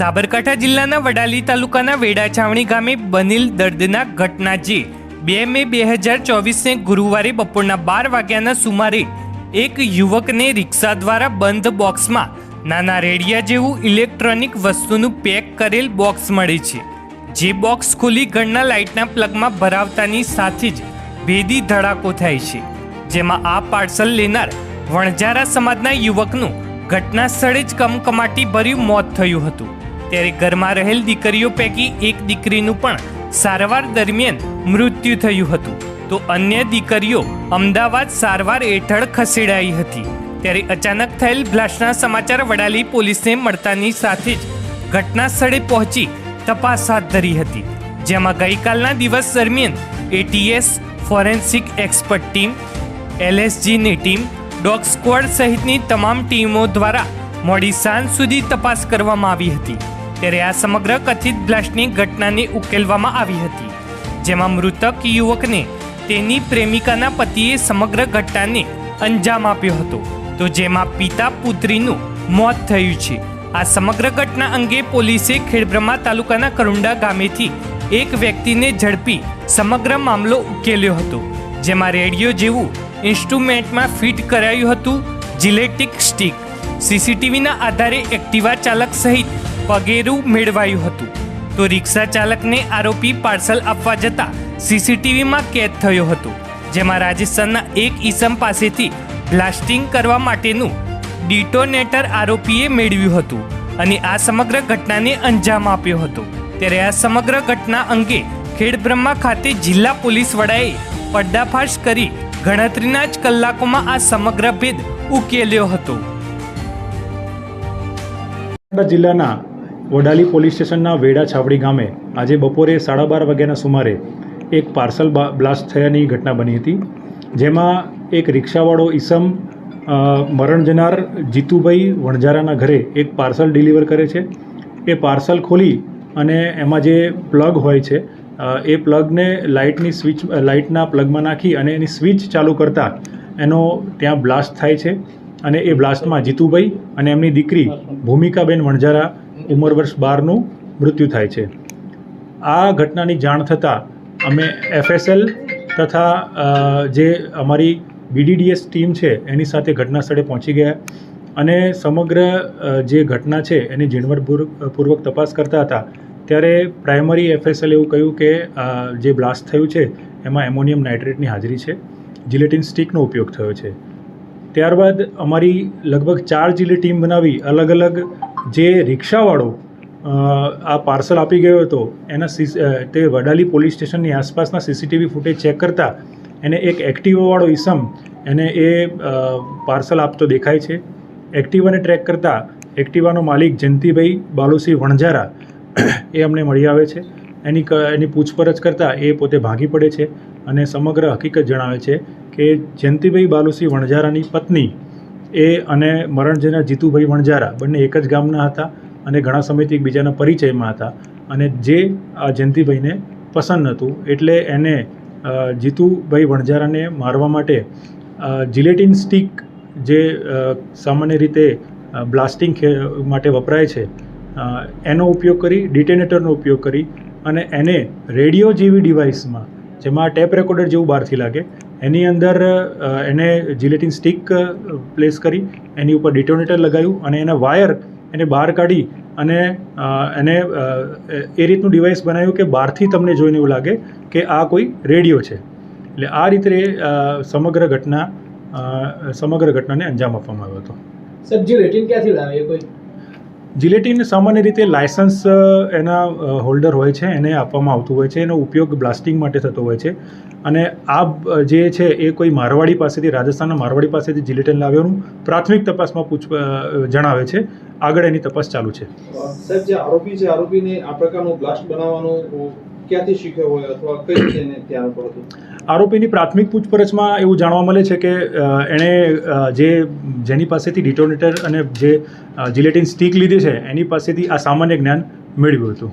સાબરકાંઠા જિલ્લાના વડાલી તાલુકાના વેડાછાવણી ગામે બનેલ દર્દનાક ઘટના જે બે મે બે હજાર ચોવીસને ગુરુવારે બપોરના બાર વાગ્યાના સુમારે એક યુવકને રિક્ષા દ્વારા બંધ બોક્સમાં નાના રેડિયા જેવું ઇલેક્ટ્રોનિક વસ્તુનું પેક કરેલ બોક્સ મળે છે. જે બોક્સ ખુલ્લી ઘરના લાઇટના પ્લગમાં ભરાવતાની સાથે જ ભેદી ધડાકો થાય છે. જેમાં આ પાર્સલ લેનાર વણઝારા સમાજના યુવકનું ઘટના સ્થળે જ કમકમાટી ભર્યું મોત થયું હતું. ત્યારે ઘરમાં રહેલ દીકરીઓ પૈકી એક દીકરીનું પણ સારવાર દરમિયાન મૃત્યુ થયું હતું. તો અન્ય દીકરીઓ અમદાવાદ સારવાર હેઠળ ખસેડાઈ હતી. ત્યારે અચાનક થયેલ બ્લાસ્ટના સમાચાર વડાલી પોલીસને મળતાની સાથે જ ઘટના સ્થળે પહોંચી તપાસ હાથ ધરી હતી. જેમાં ગઈકાલના દિવસ દરમિયાન એટીએસ ફોરેન્સિક એક્સપર્ટ ટીમ એલએસજીની ટીમ, ડોગ સ્ક્વોડ સહિતની તમામ ટીમો દ્વારા મોડી સાંજ સુધી તપાસ કરવામાં આવી હતી. ત્યારે આ સમગ્ર કથિત બ્લાસ્ટની ઘટનાને ઉકેલવામાં આવી હતી, જેમાં મૃતક યુવકને તેની પ્રેમિકાના પતિએ સમગ્ર ઘટનાને અંજામ આપ્યો હતો. તો જેમાં પિતા પુત્રીનું મોત થયું છે. આ સમગ્ર ઘટના અંગે પોલીસે ખેડબ્રહ્મા તાલુકાના કરુંડા ગામેથી એક વ્યક્તિને ઝડપી સમગ્ર મામલો ઉકેલ્યો હતો, જેમાં રેડિયો જેવું ઇન્સ્ટ્રુમેન્ટમાં ફિટ કરાયું હતું, જિલેટિક સ્ટીક, સીસીટીવીના આધારે એક્ટિવા ચાલક સહિત પગેરું મેળવાયું હતું. તો રિક્ષા ચાલકને આરોપી પાર્સલ આપવા જતા સીસીટીવીમાં કેદ થયો હતો, જેમાં રાજસ્થાનના એક ઈસમ પાસેથી બ્લાસ્ટિંગ કરવા માટેનું ડિટોનેટર આરોપીએ મેળવ્યું હતું અને આ સમગ્ર ઘટનાને અંજામ આપ્યો હતો. ત્યારે આ સમગ્ર ઘટના અંગે ખેડબ્રહ્મા ખાતે જિલ્લા પોલીસ વડાએ પર્દાફાશ કરી ગણતરીના જ કલાકોમાં આ સમગ્ર ભેદ ઉકેલ્યો હતો. જિલ્લાના વડાલી પોલીસ સ્ટેશનના વેડા છાવડી ગામે આજે બપોરે સાડા બાર વાગ્યાના સુમારે એક પાર્સલ બ્લાસ્ટ થયાની ઘટના બની હતી, જેમાં એક રિક્ષાવાળો ઈસમ મરણ જનાર જીતુભાઈ વણઝારાના ઘરે એક પાર્સલ ડિલિવર કરે છે. એ પાર્સલ ખોલી અને એમાં જે પ્લગ હોય છે એ પ્લગને લાઇટની સ્વિચ લાઇટના પ્લગમાં નાખી અને એની સ્વિચ ચાલુ કરતાં એનો ત્યાં બ્લાસ્ટ થાય છે. અને એ બ્લાસ્ટમાં જીતુભાઈ અને એમની દીકરી ભૂમિકાબેન વણઝારા ઉંમર વર્ષ બારનું મૃત્યુ થાય છે. આ ઘટનાની જાણ થતાં અમે એફએસએલ તથા જે અમારી બીડીડીએસ ટીમ છે, એની સાથે ઘટના સ્થળે પહોંચી ગયા અને સમગ્ર જે ઘટના છે, એની ઝીણવટપૂર્વક તપાસ કરતા હતા. ત્યારે પ્રાઇમરી એફએસએલ એવું કહ્યું કે જે બ્લાસ્ટ થયું છે, એમાં એમોનિયમ નાઇટ્રેટની હાજરી છે. જિલેટિન સ્ટિકનો ઉપયોગ થયો છે. ત્યારબાદ અમારી લગભગ ચાર જિલ્લે ટીમ બનાવી અલગ અલગ જે રિક્ષાવાળો આ પાર્સલ આપી ગયો હતો, એના તે વડાલી પોલીસ સ્ટેશનની આસપાસના સીસીટીવી ફૂટેજ ચેક કરતા એને એક એક્ટિવાવાળો ઈસમ એને એ પાર્સલ આપતો દેખાય છે. એક્ટિવાને ટ્રેક કરતા એક્ટિવાનો માલિક જયંતિભાઈ બાલુસિંહ વણઝારા એ અમને મળી આવે છે. એની એની પૂછપરછ કરતાં એ પોતે ભાગી પડે છે અને સમગ્ર હકીકત જણાવે છે કે જયંતિભાઈ બાલુસિંહ વણઝારાની પત્ની એ અને મરણ જનાર જીતુભાઈ વણજારા બંને એક જ ગામના હતા અને ઘણા સમયથી એકબીજાના પરિચયમાં હતા અને જે આ જયંતિભાઈને પસંદ નહોતું એટલે એને જીતુભાઈ વણઝારાને મારવા માટે જિલેટિન સ્ટિક જે સામાન્ય રીતે બ્લાસ્ટિંગ માટે વપરાય છે એનો ઉપયોગ કરી, ડિટેનેટરનો ઉપયોગ કરી અને એને રેડિયો જેવી ડિવાઇસમાં, જેમાં ટેપ રેકોર્ડર જેવું બહારથી લાગે એની અંદર એને જિલેટિન સ્ટિક પ્લેસ કરી, એની ઉપર ડિટોનેટર લગાવ્યું અને એના વાયર એને બહાર કાઢી અને એને એ રીતનું ડિવાઇસ બનાવ્યું કે બહારથી તમને જોઈને એવું લાગે કે આ કોઈ રેડિયો છે. એટલે આ રીતે સમગ્ર ઘટના સમગ્ર ઘટનાને અંજામ આપવામાં આવ્યો હતો. સર જે ક્યાંથી લાવે? કોઈ જિલેટિન સામાન્ય રીતે લાયસન્સ એના હોલ્ડર હોય છે, એને આપવામાં આવતું હોય છે, એનો ઉપયોગ બ્લાસ્ટિંગ માટે થતો હોય છે. અને આ જે છે એ કોઈ મારવાડી પાસેથી, રાજસ્થાનના મારવાડી પાસેથી જિલેટીન લાવ્યાનું પ્રાથમિક તપાસમાં પૂછ જણાવે છે. આગળ એની તપાસ ચાલુ છે. સાહેબ, જે આરોપી છે, આરોપીને આ પ્રકારનું બ્લાસ્ટ બનાવવાનું ક્યાંથી શીખ્યો હોય અથવા કઈ રીતે ત્યાં હતું? આરોપીની પ્રાથમિક પૂછપરછમાં એવું જાણવા મળે છે કે એણે જે જેની પાસેથી ડિટોનેટર અને જે જિલેટિન સ્ટીક લીધી છે, એની પાસેથી આ સામાન્ય જ્ઞાન મેળવ્યું હતું.